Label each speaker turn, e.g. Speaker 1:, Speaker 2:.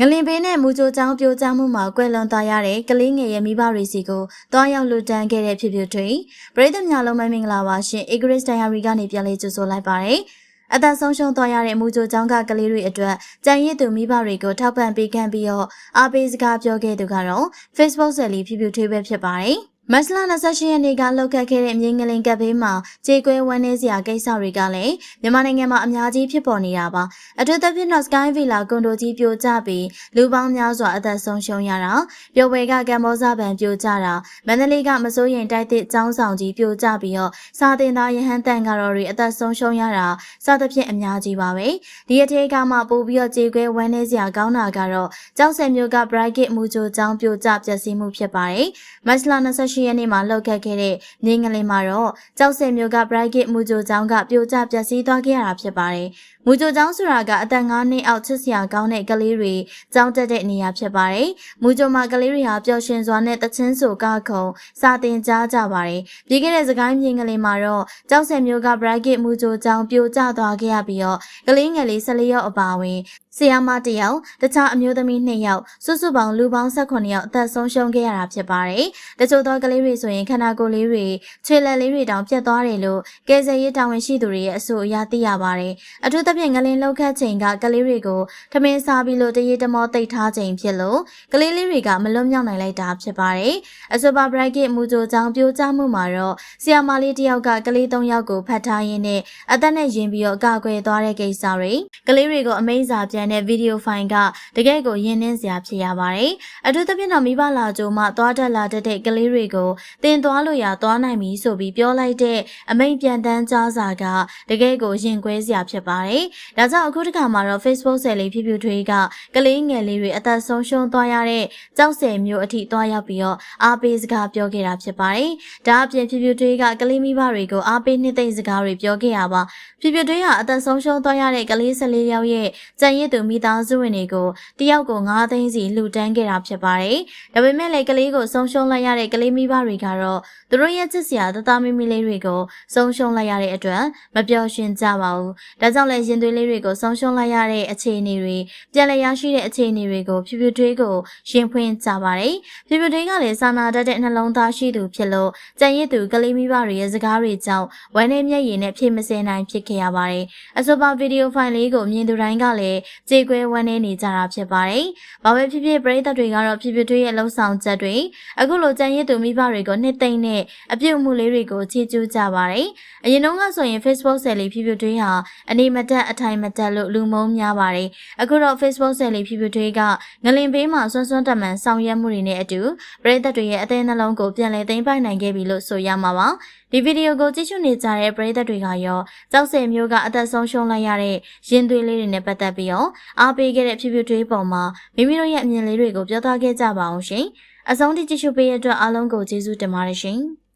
Speaker 1: ငလင်ဘေးနဲ့မူကြိုချောင်းပြိုကျမှုမှာကွယ်လွန်သွားရတဲ့ကလေးငယ်ရဲ့မိဘတွေစီကိုတွားရောက်လူတန်းခဲ့တဲ့ဖြစ်ဖြစ်တွေပရိသတ်များလုံးမင်္ဂလာပါရှင် Igris Diary ကနေပြန်လေးကြိုဆိုလိုက်ပါရစေ။အသက်ဆုံးရှုံးသွားရတဲ့မူကြိုချောင်းကကလေးတွေအတွက်ကြံရည်သူမိဘတွေကိုထောက်ပံ့ပေးခံပြီးတော့အားပေးစကားပြောခဲ့သူကတော့ Facebook ဆက်လီဖြစ်ဖြစ်ထွေးပဲဖြစ်ပါတယ်။ မတ်လ28ရက်နေ့ကလှုပ်ခတ်ခဲ့တဲ့မြေငလင်ကပ်ဘေးမှာကြေကွဲဝန်းနေစရာကိစ္စတွေကလည်းမြန်မာနိုင်ငံမှာအများကြီးဖြစ်ပေါ်နေတာပါအထူးသဖြင့်တော့ Sky Villa ကွန်ဒိုကြီးပြိုကျပြီးလူပေါင်းများစွာအသက်ဆုံးရှုံးရတာပျော်ဝေကကမ္ဘောဇဗန်ပြိုကျတာမန္တလေးကမစိုးရင်တိုက်တဲ့ကျောင်းဆောင်ကြီးပြိုကျပြီးတော့စာတင်သားရဟန်းတန်ကာတော်တွေအသက်ဆုံးရှုံးရတာစသဖြင့်အများကြီးပါပဲဒီအထေကမှပို့ပြီးတော့ကြေကွဲဝန်းနေစရာကောင်းတာကတော့ကျောက်ဆယ်မျိုးက Bright မူဂျိုကျောင်းပြိုကျပျက်စီးမှုဖြစ်ပါတယ်မတ်လ28 8ရက်နေ့မှာလှုပ်ခတ်ခဲ့တဲ့နေငလင်မှာတော့ကြောက်စဲမျိုးက Bright မူဂျိုကျောင်းကပြိုကျပျက်စီးသွားခဲ့ရတာဖြစ်ပါတယ်။မူဂျိုကျောင်းဆိုတာကအသက်9နှစ်အောက်ချစ်စရာကောင်းတဲ့ကလေးတွေကျောင်းတက်တဲ့နေရာဖြစ်ပါတယ်။မူဂျိုမှာကလေးတွေဟာပျော်ရွှင်စွာနဲ့တချင်းဆိုကခုံစာတင်ကြားကြပါတယ်။ပြီးခဲ့တဲ့စကိုင်းမြင်ကလေးမှာတော့ကြောက်စဲမျိုးက Bright မူဂျိုကျောင်းပြိုကျသွားခဲ့ရပြီးတော့ကလေးငယ်လေး14ယောက်အပါအဝင် ဆီယာမတယောက်တခြားအမျိုးသမီး2ယောက်စုစုပေါင်းလူပေါင်း18ယောက်အသက်ဆုံးရှုံးခဲ့ရတာဖြစ်ပါတယ်။တချို့သောကလေးတွေဆိုရင်ခန္ဓာကိုယ်လေးတွေခြေလက်လေးတွေတောင်ပြတ်သွားတယ်လို့ကယ်ဆယ်ရေးတာဝန်ရှိသူတွေရဲ့အဆိုအရသိရပါတယ်။အထူးသဖြင့်ငလင်လောက်ခတ်ချိန်ကကလေးတွေကိုထမင်းစားပြီးလို့တရေတမောတိတ်ထားချိန်ဖြစ်လို့ကလေးလေးတွေကမလွတ်မြောက်နိုင်လိုက်တာဖြစ်ပါတယ်။အဆိုပါဘရိုက်ကမူဂျိုကြောင့်ပြိုကျမှုမှာတော့ဆီယာမလေးတယောက်ကကလေး၃ယောက်ကိုဖတ်ထားရင်းနဲ့အသက်နဲ့ယင်ပြီးတော့အကာအကွယ်သွားတဲ့ကိစ္စတွေကလေးတွေကိုအမိန့်စာပြန်တဲ့ဗီဒီယိုဖိုင်ကတကယ့်ကိုယဉ်နှင်းစရာဖြစ်ရပါတယ်။အထူးသဖြင့်တော့မိဘလာကြိုမှသွားတက်လာတတ်တဲ့ကလေးတွေကိုတင်သွားလို့ရသွားနိုင်ပြီဆိုပြီးပြောလိုက်တဲ့အမိန့်ပြန်တန်းကြားစာကတကယ်ကိုရင်ကွဲစရာဖြစ်ပါတယ်။ဒါကြောင့်အခုတစ်ခါမှာတော့ Facebook ဆယ်လေးဖြူဖြူထွေးကကလေးငယ်လေးတွေအသက်ဆုံးရှုံးသွားရတဲ့ကြောက်ဆယ်မျိုးအထိသွားရောက်ပြီးတော့အားပေးစကားပြောခဲ့တာဖြစ်ပါတယ်။ဒါအပြင်ဖြူဖြူထွေးကကလေးမိဘတွေကိုအားပေးနှစ်သိမ့်စကားတွေပြောခဲ့ရပါဖြူဖြူထွေးဟာအသက်ဆုံးရှုံးသွားရတဲ့ကလေး14ယောက်ရဲ့ကြံရည်သူမိသားစုဝင်တွေကိုတယောက်ကို9သိန်းစီလှူဒန်းခဲ့တာဖြစ်ပါတယ်။ဒါပေမဲ့လည်းကလေးကိုဆုံးရှုံးလိုက်ရတဲ့ကလေးမိဘတွေကတော့သူတို့ရဲ့ချစ်စရာတသားမိမိလေးတွေကိုဆုံးရှုံးလိုက်ရတဲ့အတွက်မပျော်ရွှင်ကြပါဘူး။ဒါကြောင့်လည်းရင်သွေးလေးတွေကိုဆုံးရှုံးလိုက်ရတဲ့အခြေအနေတွေပြန်လည်ရရှိတဲ့အခြေအနေတွေကိုဖြူဖြူထွေးကိုရှင်ဖွင့်ကြပါတယ်။ဖြူဖြူထွေးကလည်းစာနာတတ်တဲ့နှလုံးသားရှိသူဖြစ်လို့ကြံရည်သူကလေးမိဘတွေရဲ့စကားတွေကြောင့်ဝမ်းနည်းမျက်ရည်နဲ့ဖြည့်မစင်နိုင်ဖြစ်ခဲ့ရပါတယ်။အဆိုပါဗီဒီယိုဖိုင်လေးကိုမြင်သူတိုင်းကလည်း ကြေကွဲဝမ်းနည်းနေကြတာဖြစ်ပါတယ်။ဘာပဲဖြစ်ဖြစ်ပရိသတ်တွေကတော့ဖြူဖြူထွေးရဲ့လှုပ်ဆောင်ချက်တွေအခုလိုကြံရည်သူမိဘတွေကိုနှစ်သိမ့်နဲ့အပြုတ်မှုလေးတွေကိုချီးကျူးကြပါတယ်။အရင်တုန်းကဆိုရင် Facebook ဆယ်လီဖြူဖြူထွေးဟာအနေမတက်အထိုင်မတက်လို့လူမုန်းများပါတယ်။အခုတော့ Facebook ဆယ်လီဖြူဖြူထွေးကငလင်ဘေးမှာဆွန်းဆွန်းတက်မှန်ဆောင်ရွက်မှုတွေနဲ့အတူပရိသတ်တွေရဲ့အသေးနှလုံးကိုပြန်လည်သိမ်းပိုက်နိုင်ခဲ့ပြီလို့ဆိုရမှာပါ။ဒီဗီဒီယိုကိုကြည့်ရှုနေကြတဲ့ပရိသတ်တွေကရောကြောက်စဲမျိုးကအသက်ဆုံးရှုံးလိုက်ရတဲ့ရင်သွေးလေးတွေနဲ့ပတ်သက်ပြီးတော့အားပေးခဲ့တဲ့ဖြူဖြူထွေးပုံမှာမိမိတို့ရဲ့အမြင်လေးတွေကိုပြောသားခဲ့ကြပါအောင်ရှင်။အဆုံးထိကြည့်ရှုပေးရတဲ့အတွက်အားလုံးကိုကျေးဇူးတင်ပါတယ်ရှင်။